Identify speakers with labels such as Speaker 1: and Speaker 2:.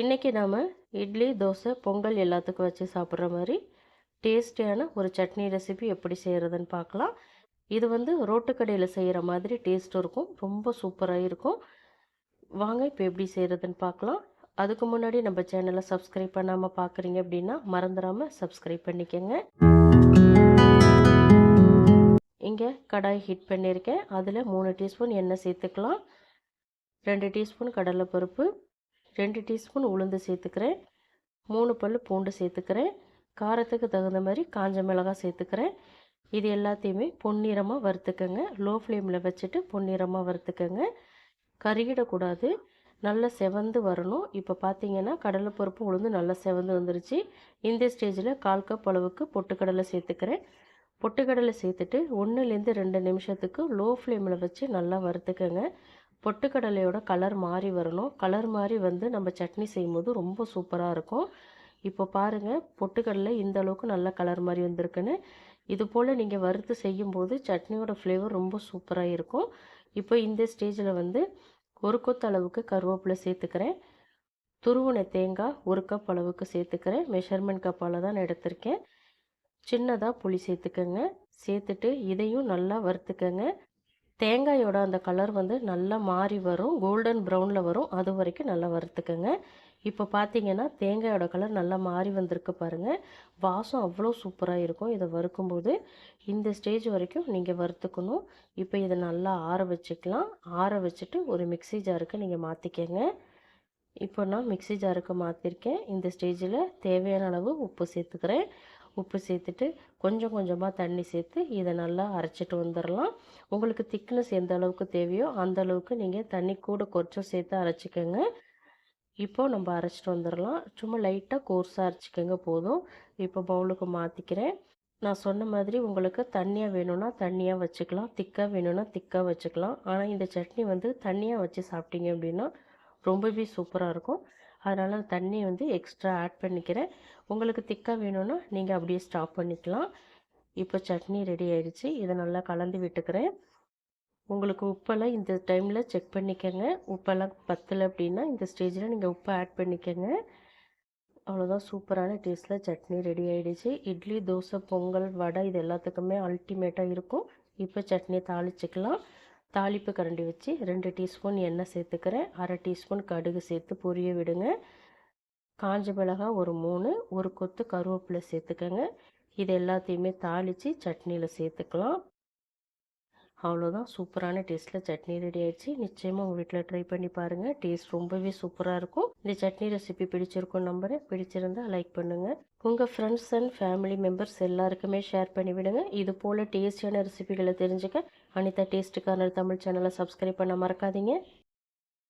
Speaker 1: இன்றைக்கி நாம் இட்லி தோசை பொங்கல் எல்லாத்துக்கும் வச்சு சாப்பிட்ற மாதிரி டேஸ்டியான ஒரு சட்னி ரெசிபி எப்படி செய்கிறதுன்னு பார்க்கலாம். இது வந்து ரோட்டுக்கடையில் செய்கிற மாதிரி டேஸ்ட்டும் இருக்கும். ரொம்ப சூப்பராக இருக்கும். வாங்க இப்போ எப்படி செய்கிறதுன்னு பார்க்கலாம். அதுக்கு முன்னாடி நம்ம சேனலை சப்ஸ்கிரைப் பண்ணாமல் பார்க்குறீங்க அப்படின்னா மறந்துடாமல் சப்ஸ்கிரைப் பண்ணிக்கோங்க. இங்கே கடாய் ஹீட் பண்ணியிருக்கேன். அதில் மூணு டீஸ்பூன் எண்ணெய் சேர்த்துக்கலாம். ரெண்டு டீஸ்பூன் கடலைப்பருப்பு ரெண்டு டீஸ்பூன் உளுந்து சேர்த்துக்கிறேன். மூணு பல் பூண்டு சேர்த்துக்கிறேன். காரத்துக்கு தகுந்த மாதிரி காஞ்ச மிளகாய் சேர்த்துக்கிறேன். இது எல்லாத்தையுமே பொன்னிறமாக வறுத்துக்கோங்க. லோ ஃப்ளேமில் வச்சுட்டு பொன்னிறமாக வறுத்துக்கோங்க. கருகிடக்கூடாது. நல்லா செவந்து வரணும். இப்போ பார்த்தீங்கன்னா கடலைப்பருப்பு உளுந்து நல்லா செவந்து வந்துருச்சு. இந்த ஸ்டேஜில் கால் கப் அளவுக்கு பொட்டுக்கடலை சேர்த்துக்கிறேன். பொட்டுக்கடலை சேர்த்துட்டு ஒன்றுலேருந்து ரெண்டு நிமிஷத்துக்கு லோ ஃப்ளேமில் வச்சு நல்லா வறுத்துக்கோங்க. பொட்டுக்கடலையோட கலர் மாறி வரணும். கலர் மாறி வந்து நம்ம சட்னி செய்யும்போது ரொம்ப சூப்பராக இருக்கும். இப்போ பாருங்கள் பொட்டுக்கடலை இந்த அளவுக்கு நல்ல கலர் மாதிரி வந்திருக்குன்னு. இது போல் நீங்கள் வறுத்து செய்யும்போது சட்னியோட ஃப்ளேவர் ரொம்ப சூப்பராக இருக்கும். இப்போ இந்த ஸ்டேஜில் வந்து ஒரு கொத்து அளவுக்கு கருவேப்பிலை சேர்த்துக்கிறேன். துருவன தேங்காய் ஒரு கப் அளவுக்கு சேர்த்துக்கிறேன். மெஷர்மெண்ட் கப்பால் தான் நான் எடுத்திருக்கேன். சின்னதாக புளி சேர்த்துக்கோங்க. சேர்த்துட்டு இதையும் நல்லா வறுத்துக்கோங்க. தேங்காயோட அந்த கலர் வந்து நல்லா மாறி வரும். கோல்டன் ப்ரௌனில் வரும். அது வரைக்கும் நல்லா வறுத்துக்கோங்க. இப்போ பார்த்தீங்கன்னா தேங்காயோட கலர் நல்லா மாறி வந்திருக்கு பாருங்கள் வாசம் அவ்வளோ சூப்பராக இருக்கும். இதை வறுக்கும்போது இந்த ஸ்டேஜ் வரைக்கும் நீங்கள் வறுத்துக்கணும். இப்போ இதை நல்லா ஆற வச்சுக்கலாம். ஆற வச்சுட்டு ஒரு மிக்சி ஜாருக்கு நீங்கள் மாற்றிக்கங்க இப்போ நான் மிக்சி ஜாருக்கு மாற்றிருக்கேன் இந்த ஸ்டேஜில் தேவையான அளவு உப்பு சேர்த்துக்கிறேன். உப்பு சேர்த்துட்டு கொஞ்சம் கொஞ்சமாக தண்ணி சேர்த்து இதை நல்லா அரைச்சிட்டு வந்துடலாம் உங்களுக்கு திக்னஸ் எந்த அளவுக்கு தேவையோ அந்த அளவுக்கு நீங்கள் தண்ணி கூட கொஞ்சம் சேர்த்து அரைச்சிக்கோங்க. இப்போ நம்ம அரைச்சிட்டு வந்துடலாம் சும்மா லைட்டாக கோர்ஸாக அரைச்சிக்கோங்க போதும். இப்போ பவுலுக்கு மாற்றிக்கிறேன் நான் சொன்ன மாதிரி உங்களுக்கு தண்ணியாக வேணும்னா தண்ணியாக வச்சுக்கலாம். திக்காக வேணும்னா திக்காக வச்சுக்கலாம். ஆனால் இந்த சட்னி வந்து தண்ணியாக வச்சு சாப்பிட்டீங்க அப்படின்னா ரொம்பவே சூப்பராக இருக்கும். அதனால் தண்ணி வந்து எக்ஸ்ட்ரா ஆட் பண்ணிக்கிறேன். உங்களுக்கு திக்காக வேணும்னா நீங்கள் அப்படியே ஸ்டாப் பண்ணிக்கலாம். இப்போ சட்னி ரெடி ஆயிடுச்சு. இதை நல்லா கலந்து விட்டுக்கிறேன். உங்களுக்கு உப்பெல்லாம் இந்த டைமில் செக் பண்ணிக்கோங்க. உப்பெல்லாம் பத்தலை அப்படின்னா இந்த ஸ்டேஜில் நீங்கள் உப்பை ஆட் பண்ணிக்கோங்க. அவ்வளோதான் சூப்பரான டேஸ்ட்டில் சட்னி ரெடி ஆகிடுச்சு இட்லி தோசை பொங்கல் வடை இது எல்லாத்துக்குமே அல்டிமேட்டாக இருக்கும். இப்போ சட்னி தாளிச்சிக்கலாம். தாளிப்பு கரண்டி வச்சு ரெண்டு டீஸ்பூன் எண்ணெய் சேர்த்துக்கிறேன். அரை டீஸ்பூன் கடுகு சேர்த்து பொரிய விடுங்க. காஞ்ச மிளகாய் ஒரு மூணு ஒரு கொத்து கருவேப்பிலை சேர்த்துக்கங்க. இது எல்லாத்தையுமே தாளித்து சட்னியில் சேர்த்துக்கலாம். அவ்வளோதான் சூப்பரான டேஸ்ட்டில் சட்னி ரெடி ஆயிடுச்சு. நிச்சயமாக உங்கள் வீட்டில் ட்ரை பண்ணி பாருங்கள் டேஸ்ட் ரொம்பவே சூப்பராக இருக்கும். இந்த சட்னி ரெசிபி பிடிச்சிருக்கும் நம்பரை பிடிச்சிருந்தால் லைக் பண்ணுங்கள் உங்கள் ஃப்ரெண்ட்ஸ் அண்ட் ஃபேமிலி மெம்பர்ஸ் எல்லாருக்குமே ஷேர் பண்ணி விடுங்க. இது போல் டேஸ்டியான ரெசிபிகளை தெரிஞ்சுக்க அனிதா டேஸ்ட்டுக்கான தமிழ் சேனலை சப்ஸ்கிரைப் பண்ண மறக்காதீங்க.